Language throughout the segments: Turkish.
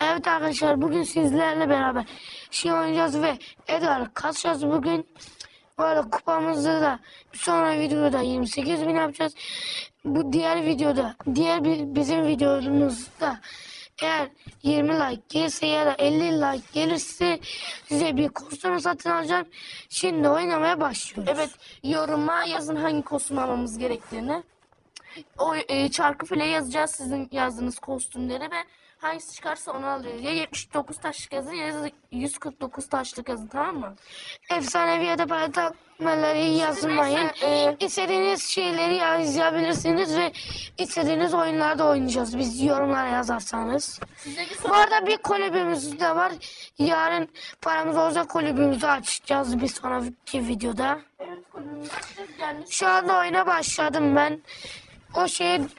Evet arkadaşlar bugün sizlerle beraber şey oynayacağız ve Edgar kasacağız bugün. Bu arada kupamızda da bir sonra videoda 28 bin yapacağız. Bu diğer videoda, diğer bir, bizim videomuzda eğer 20 like gelirse ya da 50 like gelirse size bir kostüm satın alacağım. Şimdi oynamaya başlıyoruz. Evet yoruma yazın hangi kostüm almamız gerektiğini. O e, çarkı file yazacağız sizin yazdığınız kostümleri ve hangisi çıkarsa onu alıyoruz. Ya 79 taşlık yazın ya da 149 taşlık yazın tamam mı? Efsanevi ya da para takmaları yazmayın. Ee, İstediğiniz şeyleri yazabilirsiniz ve istediğiniz oyunlarda oynayacağız. Biz yorumlara yazarsanız. Bu arada bir kulübümüz de var. Yarın paramız olacak kulübümüzü açacağız bir sonraki videoda. Evet. Şu anda oyuna başladım ben. O şeyin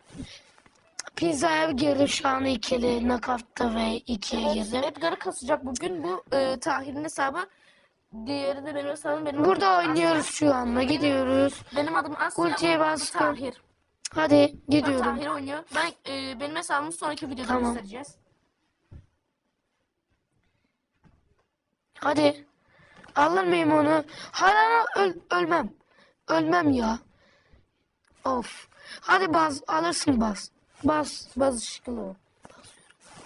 pizzaya girdim şu an ikili knockout'ta ve ikiye girdim. Edgar'ı kasacak bugün bu e, Tahir'in hesabı. Diğeri de benim hesabım. Benim Burada adım oynuyoruz şu anda gidiyoruz. Asya. Benim adım Asya. Ultiye bastım. Tahir. Hadi gidiyorum. Tahir oynuyor. Ben e, benim hesabımı sonraki videoda Tamam. göstereceğiz. Hadi. Alır mıyım onu? Hala öl, ölmem. Ölmem ya. Of. Hadi baz alırsın baz. Baz. Baz ışıklı.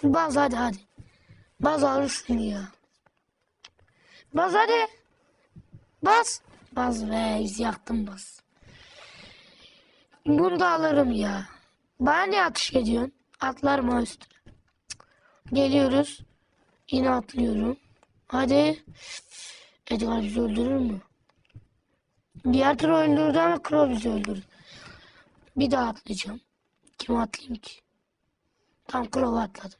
Baz hadi hadi. Baz alırsın ya. Baz hadi. Baz. Baz be yaktım baz. Bunu da alırım ya. Bana niye atış ediyorsun? Atlarım ha üstüne. Geliyoruz. Yine atlıyorum. Hadi. Edgar bizi öldürür mü? Diğer tur öldürdü ama Crow bizi öldürdü. Bir daha atlayacağım. Kim atlayayım ki? Tam Crow'a atladım.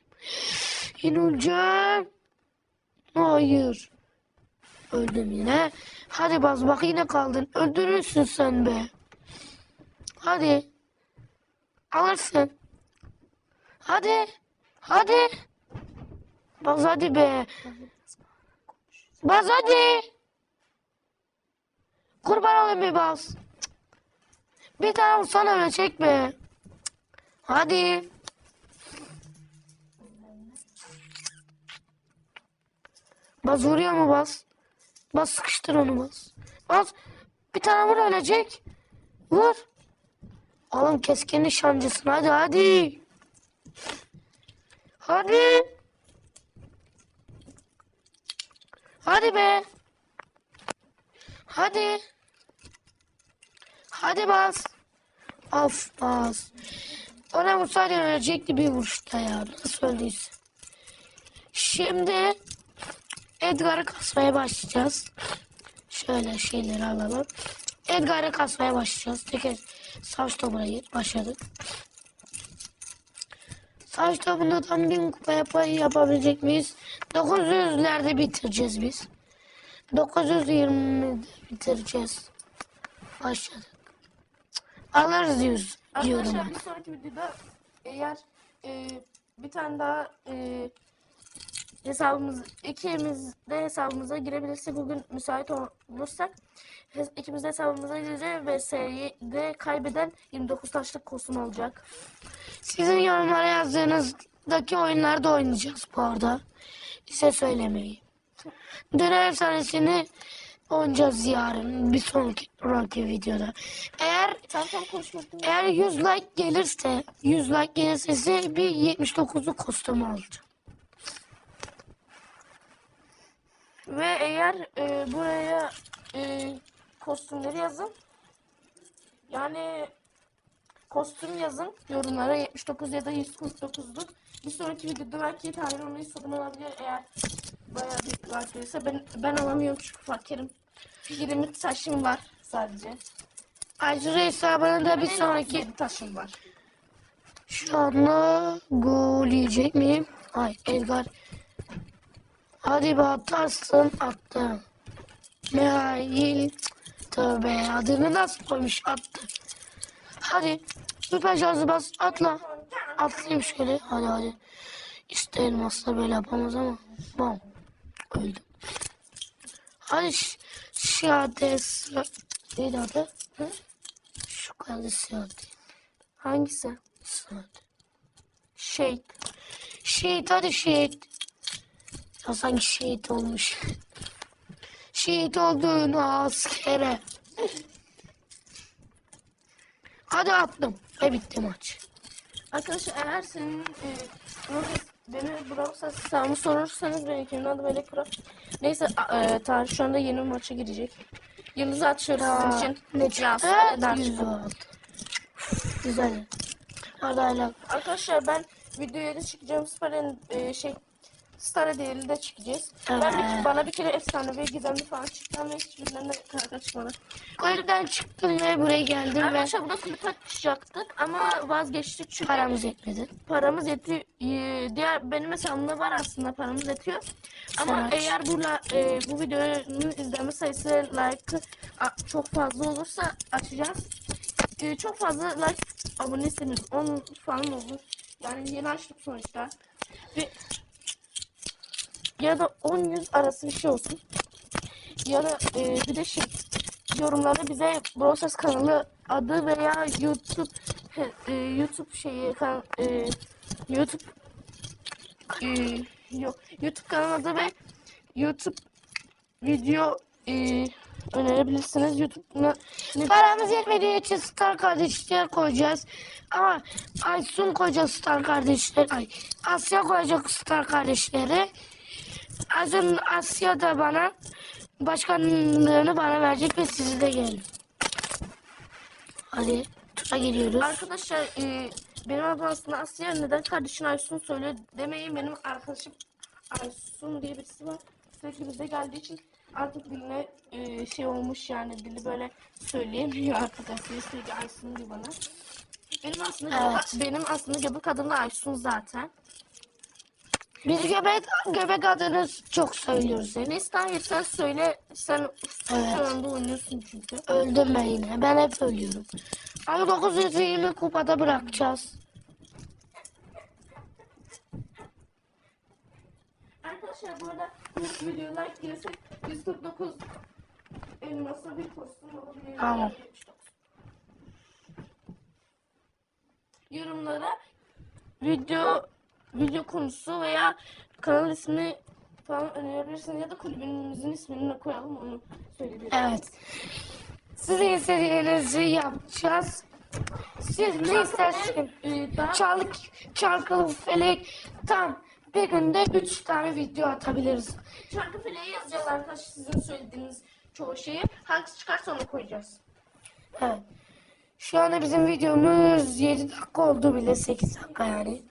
Yine öleceğim. Hayır. Öldüm yine. Hadi baz bak yine kaldın. Öldürürsün sen be. Hadi. Alırsın. Hadi. Hadi. Baz hadi be. Baz hadi. Kurban olayım bir baz. Bir tane vursana ölecek be. Hadi. Baz vuruyor mu baz? Baz sıkıştır onu baz. Baz bir tane vur ölecek. Vur. Oğlum keskin nişancısın hadi hadi. Hadi. Hadi be. Hadi. Hadi bas. Of bas. Ona vursaydı ölecekti bir vuruşta ya. Nasıl öldüyse. Şimdi Edgar'ı kasmaya başlayacağız. Şöyle şeyleri alalım. Edgar'ı kasmaya başlayacağız. Tekrar savaş topuna. Başladık. Savaş topunda tam bin kupa yap yapabilecek miyiz? 900'lerde bitireceğiz biz. 920'de bitireceğiz. Başladık. Alırız diyoruz, diyorum Arkadaşlar bir sonraki videoda eğer e, bir tane daha e, hesabımız ikimiz de hesabımıza girebilirsek bugün müsait olursak ikimiz de hesabımıza gireceğiz ve seride kaybeden 29 taşlık kostüm olacak. Sizin yorumlara yazdığınızdaki oyunlarda oynayacağız bu arada. Size söylemeyi. Döner efsanesini oynayacağız yarın bir sonraki, sonraki videoda. Eğer Tam tam konuşmadım. eğer 100 like gelirse 100 like gelirse size bir 79'luk kostüm alacağım. Ve eğer e, buraya e, kostümleri yazın. Yani kostüm yazın yorumlara 79 ya da 149'luk. Bir sonraki videoda belki Tahir onu satın alabilir eğer bayağı bir like. Ben, ben alamıyorum çünkü fakirim. 20 taşım var sadece. Ayrıca hesabını da bir sonraki taşım var. Şu anda gol yiyecek miyim? Hayır Edgar. Hadi be atarsın attı. Mehail. Tövbe adını nasıl koymuş attı. Hadi süper şarjı bas atla. Atlayayım şöyle hadi hadi. İşte elmasla böyle yapamaz ama. Bam. Öldüm. Hadi ş- şades. Neydi adı? Hı? Şu kadar şades. Hangisi? Şey. Şehit hadi şehit. Ya sanki şehit olmuş. şehit oldun askere. Hadi attım. Ve bitti maç. Arkadaşlar eğer senin e, beni Brawl Stars hesabımı sorarsanız benimkinin adı Melek Pro. Neyse e, Tarık şu anda yeni bir maça girecek. Yıldız'ı açıyoruz sizin için. Ne çıktı? neden Güzel çıktı? Güzel. Adayla. Arkadaşlar ben videoya da çıkacağım. Star'ın e, şey Star değerli de çıkacağız. Ben bir, Evet. bana bir kere efsane ve gizemli falan çıktı ama hiçbirinden de karga çıkmadı. Kulüpten çıktım ve buraya geldim Arkadaşlar burada kulüp açacaktık ama vazgeçtik çünkü paramız yetmedi. paramız yetiyor. Ee, Diğer benim hesabımda var aslında paramız yetiyor. Ama aç. eğer bu e, bu videonun izlenme sayısı like a- çok fazla olursa açacağız. Ee, çok fazla like abone istemiyoruz. 10 falan olur. Yani yeni açtık sonuçta. Ve ya da 10 yüz arası bir şey olsun. Ya da e, bir de şey yorumlarda bize Brosas kanalı adı veya YouTube e, YouTube şeyi kan, e, YouTube e, yok YouTube kanalı adı ve YouTube video e, önerebilirsiniz. YouTube'na ne Paramız yetmediği için Star kardeşler koyacağız. Ama Aysun koyacak Star kardeşler. Ay, Asya koyacak Star kardeşleri. Aysun Asya da bana başkanlığını bana verecek ve sizi de gelin. Hadi tura giriyoruz. Arkadaşlar e, benim adım aslında Asya. Neden kardeşin Aysun söyle demeyin. Benim arkadaşım Aysun diye birisi var. Sürekli bize geldiği için artık diline e, şey olmuş yani dili böyle söyleyemiyor artık Asya sürekli Aysun diyor bana. Benim aslında Evet. benim aslında göbek adım da Aysun zaten. Biz göbek, göbek adını çok söylüyoruz. Neyse Tahir sen söyle. Sen Evet. şu anda oynuyorsun çünkü. Öldüm ben yine. Ben hep ölüyorum. Ama 920 kupada bırakacağız. Arkadaşlar bu arada bu videoya like gelirsek 149 elmasla bir kostüm olabilir. Tamam. Yorumlara video video konusu veya kanal ismi falan önerebilirsiniz ya da kulübümüzün ismini de koyalım onu söyleyebilirim. Evet. Sizin istediğinizi yapacağız. Siz ne istersiniz? Çalık, çalkalı felek tam bir günde 3 tane video atabiliriz. şarkı fileyi yazacağız arkadaşlar sizin söylediğiniz çoğu şeyi. Hangisi çıkarsa onu koyacağız. Evet. Şu anda bizim videomuz 7 dakika oldu bile 8 dakika yani.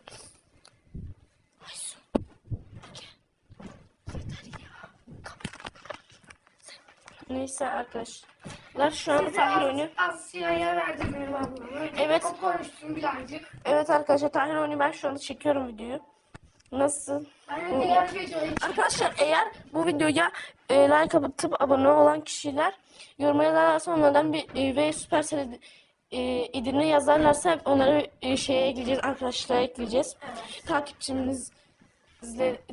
Neyse arkadaşlar şu an Tahir oynuyor. Asya'ya verdim benim ablamı. Evet. O konuşsun birazcık. Evet arkadaşlar Tahir oynuyor. Ben şu anda çekiyorum videoyu. Nasıl? Arkadaşlar eğer bu videoya e, like atıp abone olan kişiler yoruma yazarlarsa onlardan bir e, ve Supercell e, idini yazarlarsa onları e, şeye ekleyeceğiz arkadaşlara ekleyeceğiz. Takipçimiz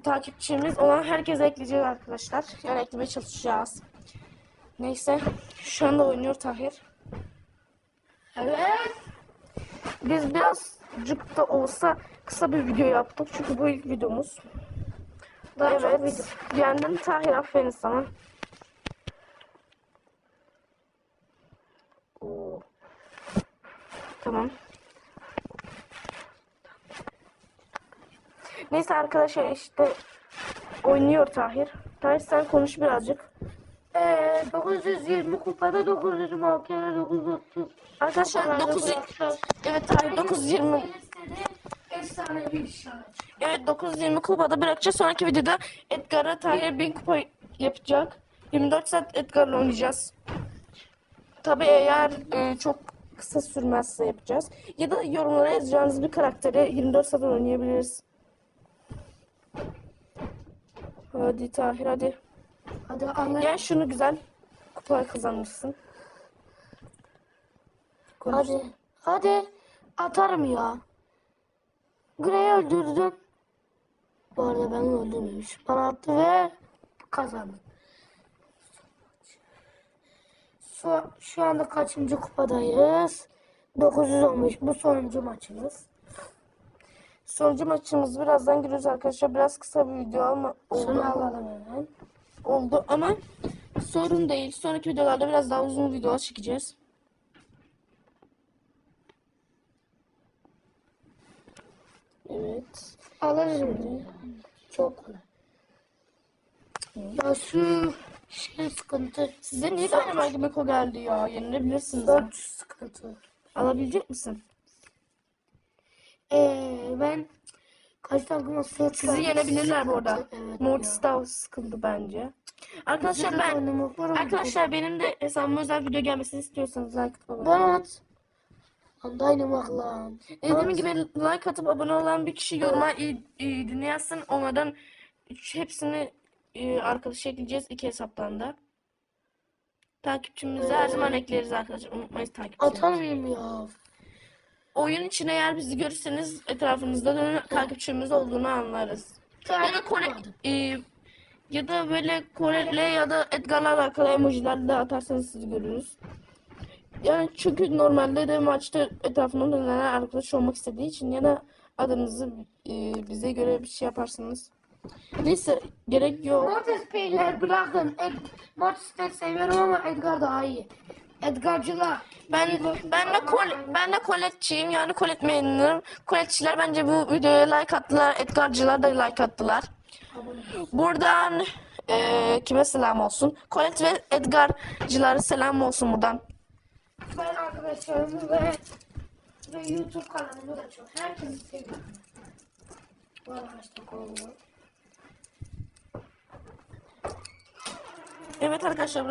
takipçimiz olan herkese ekleyeceğiz arkadaşlar. Yani eklemeye çalışacağız. Neyse şu anda oynuyor Tahir. Evet. Biz birazcık da olsa kısa bir video yaptık çünkü bu ilk videomuz. Daha çok video. evet. Yendim Tahir aferin sana. Oo. Tamam. Neyse arkadaşlar işte oynuyor Tahir. Tahir sen konuş birazcık. Ee, 920 kupada 926 kere 930. Arkadaşlar 9 Evet Tahir 920 Efsane bir işaret. Evet 920 kupada bırakacağız. Sonraki videoda Edgar'a Tahir 1000 kupa yapacak. 24 saat Edgar'la oynayacağız. Tabii eğer e, çok kısa sürmezse yapacağız. Ya da yorumlara yazacağınız bir karakteri 24 saat oynayabiliriz. Hadi Tahir hadi. Hadi anla. Gel şunu güzel kupa kazanmışsın. Konuş. Hadi. Hadi. Atarım ya. Grey'i öldürdüm. Bu arada ben öldürmemişim. Bana attı ve kazandım. Şu, şu anda kaçıncı kupadayız? 915. Bu sonuncu maçımız. Sonucu maçımız birazdan giriyoruz arkadaşlar. Biraz kısa bir video ama. Şunu alalım hemen. Oldu ama sorun değil. Sonraki videolarda biraz daha uzun videolar çekeceğiz. Evet. Alırız bunu. Çok. Ya şu şey sıkıntı. Size niye Dynamite Meko geldi ya? Yenilebilirsiniz. Dört sıkıntı. Alabilecek misin? Ee, ben kaç takıma sırt Sizi yenebilirler bu arada. Mortis daha sıkıntı bence. Arkadaşlar ben Arkadaşlar benim de hesabıma özel video gelmesini istiyorsanız like atıp abone olun. Bana at. Lan lan. Dediğim gibi like atıp abone olan bir kişi yoruma dinle yazsın. Onlardan hepsini e, arkadaş ekleyeceğiz iki hesaptan da. Takipçimizi her zaman ekleriz arkadaşlar. Unutmayız takipçi. Atar mıyım ya? Oyun içine eğer bizi görürseniz etrafınızda dönen takipçimiz olduğunu anlarız. Ya da Kore, e, ya da böyle Kore'yle ya da Edgar'la alakalı emojiler de atarsanız sizi görürüz. Yani çünkü normalde de maçta etrafında dönenler arkadaş olmak istediği için ya da adınızı e, bize göre bir şey yaparsanız. Neyse gerek yok. Mortis Beyler bırakın. Ed Mortis'leri seviyorum ama Edgar daha iyi. Edgar'cılar. Ben ben de kol ben de koletçiyim yani kolet memnunum. Koletçiler bence bu videoya like attılar. Edgar'cılar da like attılar. Buradan eee, kime selam olsun? Kolet ve Edgar'cılara selam olsun buradan. Ben arkadaşlarımı ve, ve YouTube kanalımı da çok. Herkesi seviyorum. Bu oldu? Evet arkadaşlar